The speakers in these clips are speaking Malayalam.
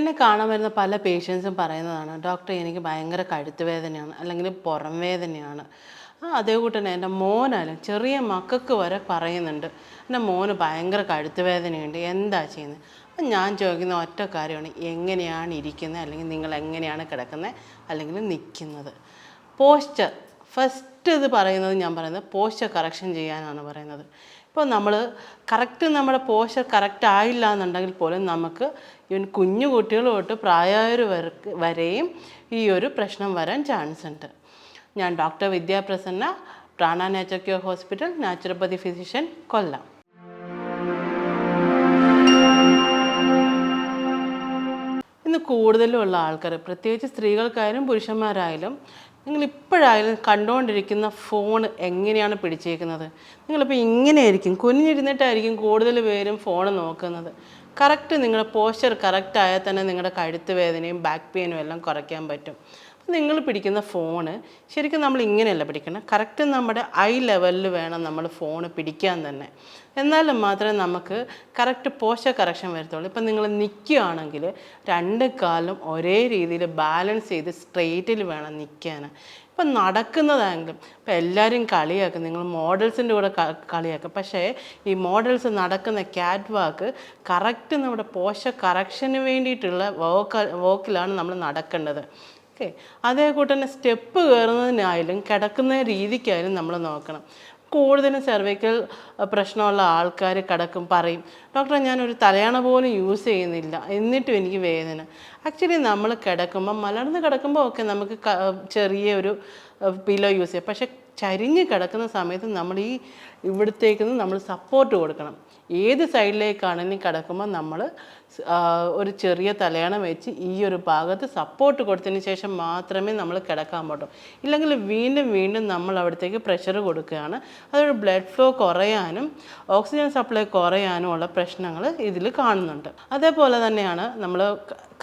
എന്നെ കാണാൻ വരുന്ന പല പേഷ്യൻസും പറയുന്നതാണ് ഡോക്ടർ എനിക്ക് ഭയങ്കര കഴുത്ത് വേദനയാണ് അല്ലെങ്കിൽ പുറം വേദനയാണ് ആ അതേ കൂട്ട് എന്റെ മോനാലും ചെറിയ മക്കൾക്ക് വരെ പറയുന്നുണ്ട് എന്റെ മോന് ഭയങ്കര കഴുത്ത് വേദനയുണ്ട് എന്താ ചെയ്യുന്നത് അപ്പം ഞാൻ ചോദിക്കുന്ന ഒറ്റ കാര്യമാണ് എങ്ങനെയാണ് ഇരിക്കുന്നത് അല്ലെങ്കിൽ നിങ്ങൾ എങ്ങനെയാണ് കിടക്കുന്നത് അല്ലെങ്കിൽ നിൽക്കുന്നത്. പോസ്ചർ ഫസ്റ്റ് ഇത് പറയുന്നത് ഞാൻ പറയുന്നത് പോസ്ചർ കറക്ഷൻ ചെയ്യാനാണ് പറയുന്നത്. ഇപ്പോൾ നമ്മൾ കറക്റ്റ് നമ്മുടെ പോഷർ കറക്റ്റ് ആയില്ല എന്നുണ്ടെങ്കിൽ പോലും നമുക്ക് ഈവൻ കുഞ്ഞു കുട്ടികൾ തൊട്ട് പ്രായമായവർ വരെയും ഈ ഒരു പ്രശ്നം വരാൻ ചാൻസ് ഉണ്ട്. ഞാൻ doctor Vidyaprasanna Prana nature cure hospital naturopathy physician Kollam. ഇന്ന് കൂടുതലുള്ള ആൾക്കാർ പ്രത്യേകിച്ച് സ്ത്രീകൾക്കായാലും പുരുഷന്മാരായാലും നിങ്ങൾ ഇപ്പോഴായാലും കണ്ടുകൊണ്ടിരിക്കുന്ന ഫോൺ എങ്ങനെയാണ് പിടിച്ചേക്കുന്നത്? നിങ്ങളിപ്പോൾ ഇങ്ങനെയായിരിക്കും കുനിഞ്ഞിരുന്നിട്ടായിരിക്കും കൂടുതൽ പേരും ഫോൺ നോക്കുന്നത്. കറക്റ്റ് നിങ്ങളുടെ പോസ്ചർ കറക്റ്റ് ആയാൽ തന്നെ നിങ്ങളുടെ കഴുത്ത് വേദനയും ബാക്ക് പെയിനും എല്ലാം കുറയ്ക്കാൻ പറ്റും. നിങ്ങൾ പിടിക്കുന്ന ഫോണ് ശരിക്കും നമ്മൾ ഇങ്ങനെയല്ല പിടിക്കണം. കറക്റ്റ് നമ്മുടെ ഐ ലെവലിൽ വേണം നമ്മൾ ഫോൺ പിടിക്കാൻ തന്നെ. എന്നാലും മാത്രമേ നമുക്ക് കറക്റ്റ് പോഷ കറക്ഷൻ വരത്തുള്ളൂ. ഇപ്പം നിങ്ങൾ നിൽക്കുകയാണെങ്കിൽ രണ്ട് കാലും ഒരേ രീതിയിൽ ബാലൻസ് ചെയ്ത് സ്ട്രെയിറ്റിൽ വേണം നിൽക്കാൻ. ഇപ്പം നടക്കുന്നതാണെങ്കിലും ഇപ്പം എല്ലാവരും കളിയാക്കും. നിങ്ങൾ മോഡൽസിന്റെ കൂടെ കളിയാക്കും. പക്ഷേ ഈ മോഡൽസ് നടക്കുന്ന ക്യാറ്റ് വാക്ക് കറക്റ്റ് നമ്മുടെ പോഷ കറക്ഷന് വേണ്ടിയിട്ടുള്ള വോക്ക വോക്കിലാണ് നമ്മൾ നടക്കേണ്ടത്. ഓക്കെ. അതേ തന്നെ സ്റ്റെപ്പ് കയറുന്നതിനായാലും കിടക്കുന്ന രീതിക്കായാലും നമ്മൾ നോക്കണം. കൂടുതലും സെർവൈക്കൽ പ്രശ്നമുള്ള ആൾക്കാർ കിടക്കും പറയും ഡോക്ടറെ ഞാനൊരു തലയണ പോലും യൂസ് ചെയ്യുന്നില്ല. എന്നിട്ടും എനിക്ക് വേദന. ആക്ച്വലി നമ്മൾ കിടക്കുമ്പോൾ മലർന്ന് കിടക്കുമ്പോൾ ഒക്കെ നമുക്ക് ചെറിയ ഒരു പിലോ യൂസ് ചെയ്യാം. പക്ഷേ ചരിഞ്ഞ് കിടക്കുന്ന സമയത്ത് നമ്മൾ ഈ ഇവിടത്തേക്ക് നമ്മൾ സപ്പോർട്ട് കൊടുക്കണം. ഏത് സൈഡിലേക്കാണെങ്കിലും കിടക്കുമ്പോൾ നമ്മൾ ഒരു ചെറിയ തലയണ വെച്ച് ഈ ഒരു ഭാഗത്ത് സപ്പോർട്ട് കൊടുത്തതിന് ശേഷം മാത്രമേ നമ്മൾ കിടക്കാൻ പാടുള്ളൂ. ഇല്ലെങ്കിൽ വീണ്ടും വീണ്ടും നമ്മൾ അവിടത്തേക്ക് പ്രഷർ കൊടുക്കുകയാണ്. അതൊരു ബ്ലഡ് ഫ്ലോ കുറയാനും ഓക്സിജൻ സപ്ലൈ കുറയാനും ഉള്ള പ്രശ്നങ്ങൾ ഇതിൽ കാണുന്നുണ്ട്. അതേപോലെ തന്നെയാണ് നമ്മൾ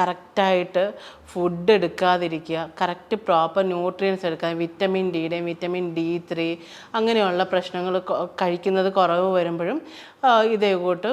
കറക്റ്റായിട്ട് ഫുഡ് എടുക്കാതിരിക്കുക കറക്റ്റ് പ്രോപ്പർ ന്യൂട്രിയൻസ് എടുക്കുക വിറ്റമിൻ ഡിയുടെയും വിറ്റമിൻ ഡി ത്രീ അങ്ങനെയുള്ള പ്രശ്നങ്ങൾ കഴിക്കുന്നത് കുറവ് വരുമ്പോഴും ഇതേ കൂട്ട്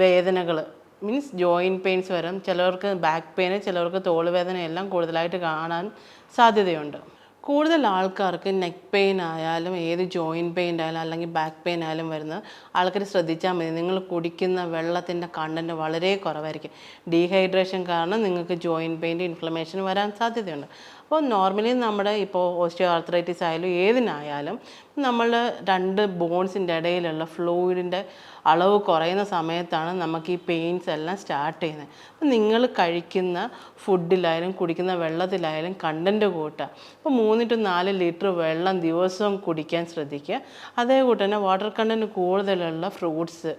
വേദനകൾ മീൻസ് ജോയിന്റ് പെയിൻസ് വരും. ചിലവർക്ക് ബാക്ക് പെയിന് ചിലവർക്ക് തോളുവേദന എല്ലാം കൂടുതലായിട്ട് കാണാൻ സാധ്യതയുണ്ട്. കൂടുതൽ ആൾക്കാർക്ക് നെക്ക് പെയിൻ ആയാലും ഏത് ജോയിന്റ് പെയിൻ ആയാലും അല്ലെങ്കിൽ ബാക്ക് പെയിൻ ആയാലും വരുന്ന ആൾക്കാർ ശ്രദ്ധിച്ചാൽ മതി. നിങ്ങൾ കുടിക്കുന്ന വെള്ളത്തിന്റെ കണ്ടന്റ് വളരെ കുറവായിരിക്കും. ഡീഹൈഡ്രേഷൻ കാരണം നിങ്ങൾക്ക് ജോയിന്റ് പെയിന്റെ ഇൻഫ്ലമേഷൻ വരാൻ സാധ്യതയുണ്ട്. അപ്പോൾ നോർമലി നമ്മുടെ ഇപ്പോൾ ഓസ്റ്റിയോ ആർത്രൈറ്റിസ് ആയാലും ഏതിനായാലും നമ്മൾ രണ്ട് ബോൺസിന്റെ ഇടയിലുള്ള ഫ്ലൂയിഡിന്റെ അളവ് കുറയുന്ന സമയത്താണ് നമുക്ക് ഈ പെയിൻസ് എല്ലാം സ്റ്റാർട്ട് ചെയ്യുന്നത്. അപ്പം നിങ്ങൾ കഴിക്കുന്ന ഫുഡിലായാലും കുടിക്കുന്ന വെള്ളത്തിലായാലും കണ്ടന്റ് കൂട്ടുക. അപ്പോൾ മൂന്ന് ടു നാല് ലിറ്റർ വെള്ളം ദിവസവും കുടിക്കാൻ ശ്രദ്ധിക്കുക. അതേ കൂട്ട് തന്നെ വാട്ടർ കണ്ടന്റ് കൂടുതലുള്ള ഫ്രൂട്ട്സ്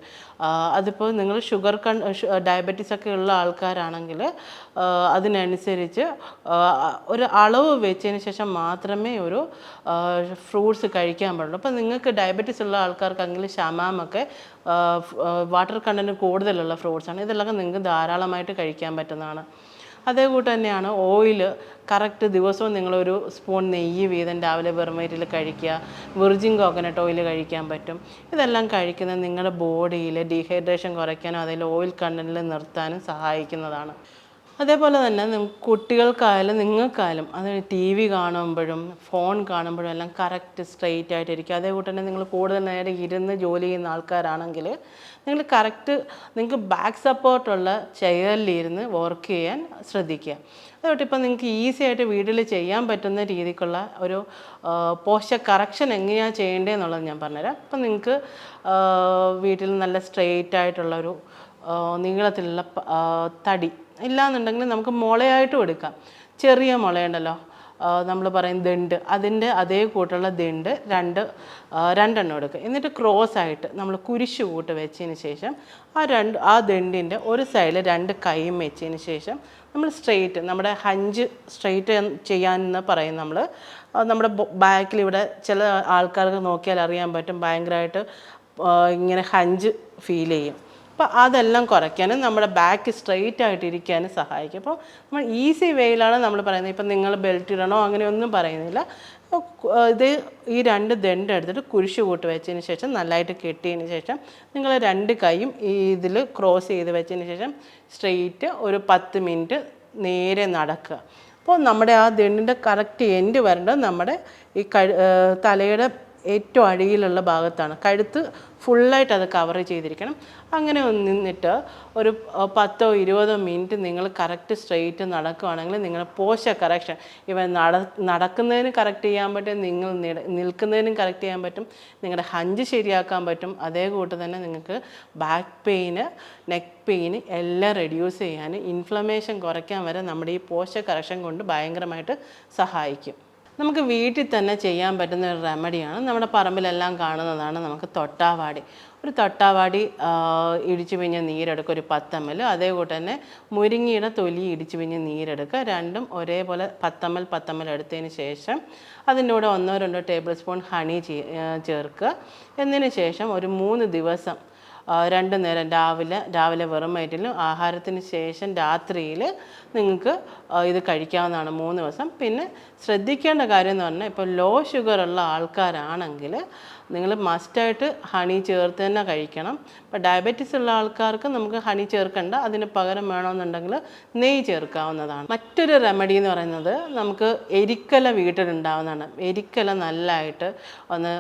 അതിപ്പോൾ നിങ്ങൾ ഷുഗർ കൺ ഡയബറ്റീസ് ഒക്കെ ഉള്ള ആൾക്കാരാണെങ്കിൽ അതിനനുസരിച്ച് ഒരു അളവ് വെച്ചതിന് ശേഷം മാത്രമേ ഒരു ഫ്രൂട്ട്സ് കഴിക്കാൻ പാടുള്ളൂ. അപ്പോൾ നിങ്ങൾക്ക് ഡയബറ്റീസ് ഉള്ള ആൾക്കാർക്കെങ്കിൽ ഷമാമൊക്കെ വാട്ടർ കണ്ടന്റ് കൂടുതലുള്ള ഫ്രൂട്ട്സാണ് ഇതെല്ലാം നിങ്ങൾക്ക് ധാരാളമായിട്ട് കഴിക്കാൻ പറ്റുന്നതാണ്. അതേ കൂട്ട് തന്നെയാണ് ഓയിൽ കറക്റ്റ് ദിവസവും നിങ്ങളൊരു സ്പൂൺ നെയ്യ് വീതം രാവിലെ വെറും വയറ്റിൽ കഴിക്കുക. വിർജിൻ കോക്കനട്ട് ഓയിൽ കഴിക്കാൻ പറ്റും. ഇതെല്ലാം കഴിക്കുന്നത് നിങ്ങളുടെ ബോഡിയിൽ ഡീഹൈഡ്രേഷൻ കുറയ്ക്കാനും അതിൽ ഓയിൽ കണ്ടന്റിൽ നിർത്താനും സഹായിക്കുന്നതാണ്. അതേപോലെ തന്നെ കുട്ടികൾക്കായാലും നിങ്ങൾക്കായാലും അത് ടി വി കാണുമ്പോഴും ഫോൺ കാണുമ്പോഴും എല്ലാം കറക്റ്റ് സ്ട്രെയിറ്റ് ആയിട്ടിരിക്കുക അതേപോലെ തന്നെ നിങ്ങൾ കൂടുതൽ നേരം ഇരുന്ന് ജോലി ചെയ്യുന്ന ആൾക്കാരാണെങ്കിൽ നിങ്ങൾ കറക്റ്റ് നിങ്ങൾക്ക് ബാക്ക് സപ്പോർട്ടുള്ള ചെയറിലിരുന്ന് വർക്ക് ചെയ്യാൻ ശ്രദ്ധിക്കുക. അതുകൊണ്ട് ഇപ്പം നിങ്ങൾക്ക് ഈസി ആയിട്ട് വീട്ടിൽ ചെയ്യാൻ പറ്റുന്ന രീതിക്കുള്ള ഒരു പോസ്റ്റർ കറക്ഷൻ എങ്ങനെയാണ് ചെയ്യേണ്ടതെന്നുള്ളത് ഞാൻ പറഞ്ഞുതരാം. അപ്പം നിങ്ങൾക്ക് വീട്ടിൽ നല്ല സ്ട്രെയിറ്റ് ആയിട്ടുള്ളൊരു നീളത്തിലുള്ള തടി ഇല്ലാന്നുണ്ടെങ്കിൽ നമുക്ക് മുളയായിട്ടും എടുക്കാം. ചെറിയ മുളയുണ്ടല്ലോ. നമ്മൾ പറയും ദണ്ട്. അതിന്റെ അതേ കൂട്ടുള്ള ദണ്ട് രണ്ട് രണ്ടെണ്ണം എടുക്കുക. എന്നിട്ട് ക്രോസ് ആയിട്ട് നമ്മൾ കുരിശ് കൂട്ട് വെച്ചതിന് ശേഷം ആ രണ്ട് ആ ദണ്ടിന്റെ ഒരു സൈഡിൽ രണ്ട് കൈയും വെച്ചതിന് ശേഷം നമ്മൾ സ്ട്രെയിറ്റ് നമ്മുടെ ഹഞ്ച് സ്ട്രെയിറ്റ് ചെയ്യാനെന്ന് പറയും നമ്മൾ നമ്മുടെ ബാക്കിൽ ഇവിടെ ചില ആൾക്കാർക്ക് നോക്കിയാൽ അറിയാൻ പറ്റും ഭയങ്കരമായിട്ട് ഇങ്ങനെ ഹഞ്ച് ഫീൽ ചെയ്യും. അപ്പോൾ അതെല്ലാം കുറയ്ക്കാനും നമ്മുടെ ബാക്ക് സ്ട്രെയിറ്റ് ആയിട്ട് ഇരിക്കാനും സഹായിക്കും. അപ്പോൾ നമ്മൾ ഈസി വേയിലാണ് നമ്മൾ പറയുന്നത്. ഇപ്പം നിങ്ങൾ ബെൽറ്റ് ഇടണോ? അങ്ങനെയൊന്നും പറയുന്നില്ല. ഇത് ഈ രണ്ട് ദണ്ട് എടുത്തിട്ട് കുരിശ് കൂട്ട് വെച്ചതിന് ശേഷം നല്ലതായിട്ട് കെട്ടിയതിന് ശേഷം നിങ്ങൾ രണ്ട് കൈയും ഈ ഇതിൽ ക്രോസ് ചെയ്ത് വെച്ചതിന് ശേഷം സ്ട്രെയിറ്റ് ഒരു പത്ത് മിനിറ്റ് നേരെ നടക്കുക. അപ്പോൾ നമ്മുടെ ആ ദണ്ടിന്റെ കറക്റ്റ് എൻഡ് വരേണ്ടത് നമ്മുടെ ഈ കഴു തലയുടെ ഏറ്റവും അടിയിലുള്ള ഭാഗത്താണ്. കഴുത്ത് ഫുള്ളായിട്ട് അത് കവർ ചെയ്തിരിക്കണം. അങ്ങനെ നിന്നിട്ട് ഒരു പത്തോ ഇരുപതോ മിനിറ്റ് നിങ്ങൾ കറക്റ്റ് സ്ട്രെയിറ്റ് നടക്കുകയാണെങ്കിൽ നിങ്ങൾ പോഷ കറക്ഷൻ ഇവ നട നടക്കുന്നതിന് കറക്റ്റ് ചെയ്യാൻ പറ്റും നിങ്ങൾ നിൽക്കുന്നതിനും കറക്റ്റ് ചെയ്യാൻ പറ്റും നിങ്ങളുടെ ഹഞ്ച് ശരിയാക്കാൻ പറ്റും. അതേ കൂട്ട് തന്നെ നിങ്ങൾക്ക് ബാക്ക് പെയിന് നെക്ക് പെയിന് എല്ലാം റെഡ്യൂസ് ചെയ്യാനും ഇൻഫ്ലമേഷൻ കുറയ്ക്കാൻ വരെ നമ്മുടെ ഈ പോഷ കറക്ഷൻ കൊണ്ട് ഭയങ്കരമായിട്ട് സഹായിക്കും. നമുക്ക് വീട്ടിൽ തന്നെ ചെയ്യാൻ പറ്റുന്ന ഒരു റെമഡിയാണ് നമ്മുടെ പറമ്പിലെല്ലാം കാണുന്നതാണ് നമുക്ക് തൊട്ടാവാടി. ഒരു തൊട്ടാവാടി ഇടിച്ചു പിഞ്ഞ നീരെടുക്കുക ഒരു പത്തമ്മൽ. അതേ കൂട്ട് തന്നെ മുരിങ്ങയുടെ തൊലി ഇടിച്ചു പിഞ്ഞ് നീരെടുക്കുക. രണ്ടും ഒരേപോലെ പത്തമ്മൽ പത്തമ്മൽ എടുത്തതിന് ശേഷം അതിന്റെ കൂടെ ഒന്നോ രണ്ടോ ടേബിൾ സ്പൂൺ ഹണി ചേർക്കുക. എന്നതിന് ശേഷം ഒരു മൂന്ന് ദിവസം രണ്ട് നേരം രാവിലെ രാവിലെ വെറും വയറ്റിലും ആഹാരത്തിന് ശേഷം രാത്രിയിൽ നിങ്ങൾക്ക് ഇത് കഴിക്കാവുന്നതാണ് മൂന്ന് ദിവസം. പിന്നെ ശ്രദ്ധിക്കേണ്ട കാര്യം എന്ന് പറഞ്ഞാൽ ഇപ്പോൾ ലോ ഷുഗർ ഉള്ള ആൾക്കാരാണെങ്കിൽ നിങ്ങൾ മസ്റ്റായിട്ട് ഹണി ചേർത്ത് തന്നെ കഴിക്കണം. ഇപ്പോൾ ഡയബറ്റീസ് ഉള്ള ആൾക്കാർക്ക് നമുക്ക് ഹണി ചേർക്കണ്ട. അതിന് പകരം വേണമെന്നുണ്ടെങ്കിൽ നെയ്യ് ചേർക്കാവുന്നതാണ്. മറ്റൊരു റെമഡി എന്ന് പറയുന്നത് നമുക്ക് എരിക്കല വീട്ടിലുണ്ടാവുന്നതാണ്. എരിക്കല നല്ലതായിട്ട് ഒന്ന്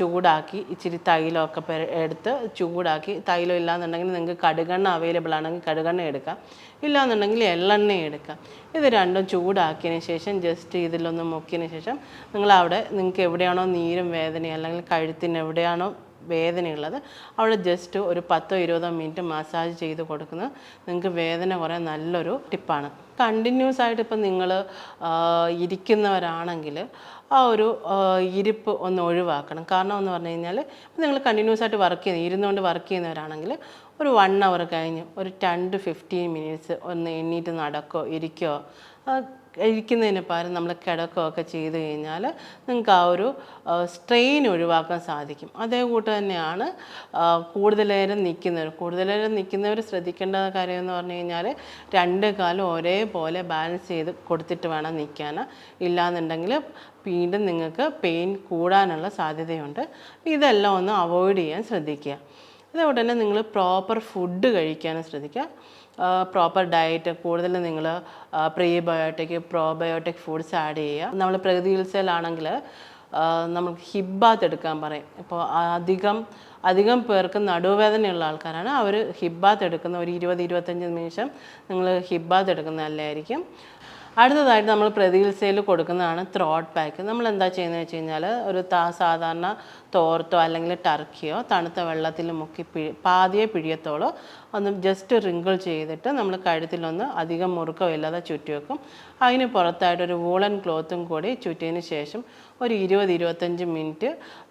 ചൂടാക്കി ഇച്ചിരി തൈലമൊക്കെ എടുത്ത് ചൂടാക്കി തൈലം ഇല്ലാന്നുണ്ടെങ്കിൽ നിങ്ങൾക്ക് കടുകെണ്ണ അവൈലബിൾ ആണെങ്കിൽ കടുകെണ്ണ എടുക്കാം. ഇല്ലാന്നുണ്ടെങ്കിൽ എള്ളെണ്ണ എടുക്കാം. ഇത് രണ്ടും ചൂടാക്കിയതിന് ശേഷം ജസ്റ്റ് ഇതിലൊന്ന് മുക്കിയതിന് ശേഷം നിങ്ങൾ അവിടെ നിങ്ങൾക്ക് എവിടെയാണോ നീരും വേദനയും അല്ലെങ്കിൽ കഴുത്തിന് എവിടെയാണോ വേദനയുള്ളത് അവിടെ ജസ്റ്റ് ഒരു പത്തോ ഇരുപതോ മിനിറ്റ് മസാജ് ചെയ്ത് കൊടുക്കുന്നത് നിങ്ങൾക്ക് വേദന കുറേ നല്ലൊരു ടിപ്പാണ് കണ്ടിന്യൂസ് ആയിട്ട് ഇപ്പം നിങ്ങൾ ഇരിക്കുന്നവരാണെങ്കിൽ ആ ഒരു ഇരിപ്പ് ഒന്ന് ഒഴിവാക്കണം. കാരണം എന്ന് പറഞ്ഞു കഴിഞ്ഞാൽ നിങ്ങൾ കണ്ടിന്യൂസ് ആയിട്ട് വർക്ക് ചെയ്യുന്ന ഇരുന്നുകൊണ്ട് വർക്ക് ചെയ്യുന്നവരാണെങ്കിൽ ഒരു വൺ അവർ കഴിഞ്ഞ് ഒരു ടെൻ ടു ഫിഫ്റ്റീൻ മിനിറ്റ്സ് ഒന്ന് എണ്ണീറ്റ് നടക്കോ ഇരിക്കോ ആ, ഇരിക്കുന്നതിന് പകരം നമ്മൾ കിടക്കുകയൊക്കെ ചെയ്ത് കഴിഞ്ഞാൽ നിങ്ങൾക്ക് ആ ഒരു സ്ട്രെയിൻ ഒഴിവാക്കാൻ സാധിക്കും. അതേ കൂട്ട് തന്നെയാണ് കൂടുതലേരം നിൽക്കുന്നവർ കൂടുതൽ നേരം നിൽക്കുന്നവർ ശ്രദ്ധിക്കേണ്ട കാര്യം എന്ന് പറഞ്ഞു കഴിഞ്ഞാൽ രണ്ട് കാലും ഒരേപോലെ ബാലൻസ് ചെയ്ത് കൊടുത്തിട്ട് വേണം നിൽക്കാൻ ഇല്ലാന്നുണ്ടെങ്കിൽ വീണ്ടും നിങ്ങൾക്ക് പെയിൻ കൂടാനുള്ള സാധ്യതയുണ്ട്. ഇതെല്ലാം ഒന്ന് അവോയ്ഡ് ചെയ്യാൻ ശ്രദ്ധിക്കുക. അതേപോലെ തന്നെ നിങ്ങൾ പ്രോപ്പർ ഫുഡ് കഴിക്കാനും ശ്രദ്ധിക്കുക. പ്രോപ്പർ ഡയറ്റ് കൂടുതൽ നിങ്ങൾ പ്രീബയോട്ടിക് പ്രോബയോട്ടിക് ഫുഡ്സ് ആഡ് ചെയ്യുക. നമ്മൾ പ്രകൃതി ചികിത്സയിലാണെങ്കിൽ നമുക്ക് ഹിബാത്ത് എടുക്കാൻ പറയും. ഇപ്പോൾ അധികം അധികം പേർക്ക് നടുവേദനയുള്ള ആൾക്കാരാണ്. അവർ ഹിബാത്ത് എടുക്കുന്ന ഒരു ഇരുപത് ഇരുപത്തഞ്ച് നിമിഷം നിങ്ങൾ ഹിബാത്ത് എടുക്കുന്ന നല്ലതായിരിക്കും. അടുത്തതായിട്ട് നമ്മൾ പ്രതികിത്സയിൽ കൊടുക്കുന്നതാണ് ത്രോട്ട് പാക്ക്. നമ്മൾ എന്താ ചെയ്യുന്നത് വെച്ച് കഴിഞ്ഞാൽ ഒരു താ സാധാരണ തോർത്തോ അല്ലെങ്കിൽ ടർക്കിയോ തണുത്ത വെള്ളത്തിൽ മുക്കി പിഴി പാതിയെ പിഴിയത്തോളോ. ഒന്ന് ജസ്റ്റ് റിങ്കിൾ ചെയ്തിട്ട് നമ്മൾ കഴുത്തിലൊന്ന് അധികം മുറുക്കമില്ലാതെ ചുറ്റി വെക്കും അതിന് പുറത്തായിട്ട് ഒരു വൂളൻ ക്ലോത്തും കൂടി ചുറ്റിയതിന് ശേഷം ഒരു ഇരുപത് ഇരുപത്തഞ്ച് മിനിറ്റ്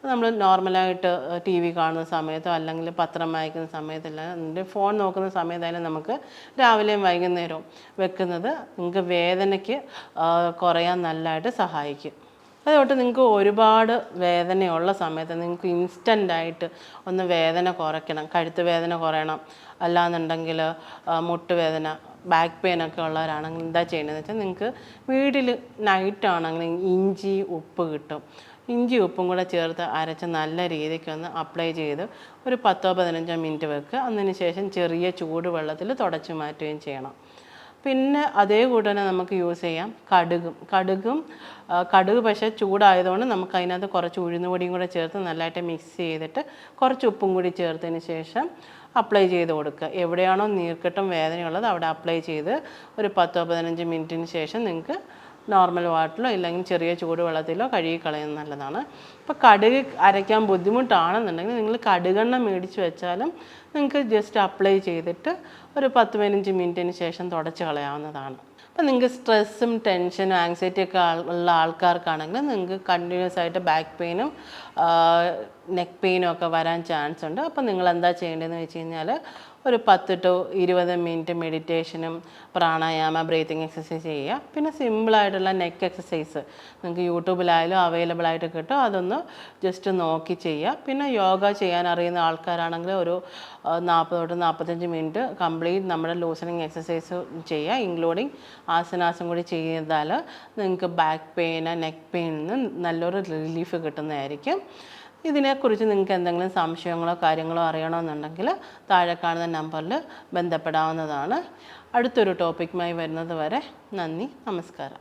നമ്മൾ നോർമലായിട്ട് ടി വി കാണുന്ന സമയത്തോ അല്ലെങ്കിൽ പത്രം വായിക്കുന്ന സമയത്തല്ല ഫോൺ നോക്കുന്ന സമയത്തായാലും നമുക്ക് രാവിലെയും വൈകുന്നേരവും വെക്കുന്നത് നിങ്ങൾക്ക് വേദനയ്ക്ക് കുറയാൻ നല്ലതായിട്ട് സഹായിക്കും. അതുകൊണ്ട് നിങ്ങൾക്ക് ഒരുപാട് വേദനയുള്ള സമയത്ത് നിങ്ങൾക്ക് ഇൻസ്റ്റന്റായിട്ട് ഒന്ന് വേദന കുറയ്ക്കണം കഴുത്ത് വേദന കുറയണം. അല്ലാന്നുണ്ടെങ്കിൽ മുട്ടുവേദന ബാക്ക് പെയിൻ ഒക്കെ ഉള്ളവരാണെങ്കിൽ എന്താ ചെയ്യേണ്ടതെന്ന് വെച്ചാൽ നിങ്ങൾക്ക് വീട്ടിൽ നൈറ്റ് ആണെങ്കിൽ ഇഞ്ചി ഉപ്പ് കിട്ടും. ഇഞ്ചി ഉപ്പും കൂടെ ചേർത്ത് അരച്ച് നല്ല രീതിക്ക് ഒന്ന് അപ്ലൈ ചെയ്ത് ഒരു പത്തോ പതിനഞ്ചോ മിനിറ്റ് വെക്കുക അതിന് ശേഷം ചെറിയ ചൂട് വെള്ളത്തിൽ തുടച്ച് മാറ്റുകയും ചെയ്യണം. പിന്നെ അതേ കൂടെ തന്നെ നമുക്ക് യൂസ് ചെയ്യാം കടുകും. കടുകും കടുക് പക്ഷേ ചൂടായതുകൊണ്ട് നമുക്ക് അതിനകത്ത് കുറച്ച് ഉഴുന്നുപൊടിയും കൂടെ ചേർത്ത് നല്ലതായിട്ട് മിക്സ് ചെയ്തിട്ട് കുറച്ച് ഉപ്പും കൂടി ചേർത്തതിന് ശേഷം അപ്ലൈ ചെയ്ത് കൊടുക്കുക. എവിടെയാണോ നീർക്കെട്ടും വേദനയുള്ളത് അവിടെ അപ്ലൈ ചെയ്ത് ഒരു പത്തോ പതിനഞ്ച് മിനിറ്റിന് ശേഷം നിങ്ങൾക്ക് നോർമൽ വാട്ടറിലോ ഇല്ലെങ്കിൽ ചെറിയ ചൂടുവെള്ളത്തിലോ കഴുകി കളയുന്നത് നല്ലതാണ്. ഇപ്പോൾ കടുക് അരയ്ക്കാൻ ബുദ്ധിമുട്ടാണെന്നുണ്ടെങ്കിൽ നിങ്ങൾ കടുകെണ്ണ മേടിച്ച് വെച്ചാലും നിങ്ങൾക്ക് ജസ്റ്റ് അപ്ലൈ ചെയ്തിട്ട് ഒരു പത്ത് പതിനഞ്ച് മിനിറ്റിന് ശേഷം തുടച്ച് കളയാവുന്നതാണ്. അപ്പോൾ നിങ്ങൾക്ക് സ്ട്രെസ്സും ടെൻഷനും ആങ്സൈറ്റിയൊക്കെ ഉള്ള ആൾക്കാർക്കാണെങ്കിൽ നിങ്ങൾക്ക് കണ്ടിന്യൂസ് ആയിട്ട് ബാക്ക് പെയിനും നെക്ക് പെയിനും ഒക്കെ വരാൻ ചാൻസ് ഉണ്ട്. അപ്പോൾ നിങ്ങൾ എന്താ ചെയ്യേണ്ടതെന്ന് വെച്ച് കഴിഞ്ഞാൽ ഒരു പത്ത് ടു ഇരുപത് മിനിറ്റ് മെഡിറ്റേഷനും പ്രാണായാമ ബ്രീത്തിങ് എക്സസൈസ് ചെയ്യുക. പിന്നെ സിമ്പിളായിട്ടുള്ള നെക്ക് എക്സസൈസ് നിങ്ങൾക്ക് യൂട്യൂബിലായാലും അവൈലബിൾ ആയിട്ട് കിട്ടും. അതൊന്ന് ജസ്റ്റ് നോക്കി ചെയ്യുക. പിന്നെ യോഗ ചെയ്യാൻ അറിയുന്ന ആൾക്കാരാണെങ്കിൽ ഒരു നാൽപ്പത് തൊട്ട് നാൽപ്പത്തഞ്ച് മിനിറ്റ് കംപ്ലീറ്റ് നമ്മുടെ ലൂസണിങ് എക്സസൈസ് ചെയ്യുക. ഇൻക്ലൂഡിങ് ആസനാസം കൂടി ചെയ്താൽ നിങ്ങൾക്ക് ബാക്ക് പെയിന് നെക്ക് പെയിനിന് നല്ലൊരു റിലീഫ് കിട്ടുന്നതായിരിക്കും. ഇതിനെക്കുറിച്ച് നിങ്ങൾക്ക് എന്തെങ്കിലും സംശയങ്ങളോ കാര്യങ്ങളോ അറിയണമെന്നുണ്ടെങ്കിൽ താഴെ കാണുന്ന നമ്പറിൽ ബന്ധപ്പെടാവുന്നതാണ്. അടുത്തൊരു ടോപ്പിക്കുമായി വരുന്നത് വരെ നന്ദി നമസ്കാരം.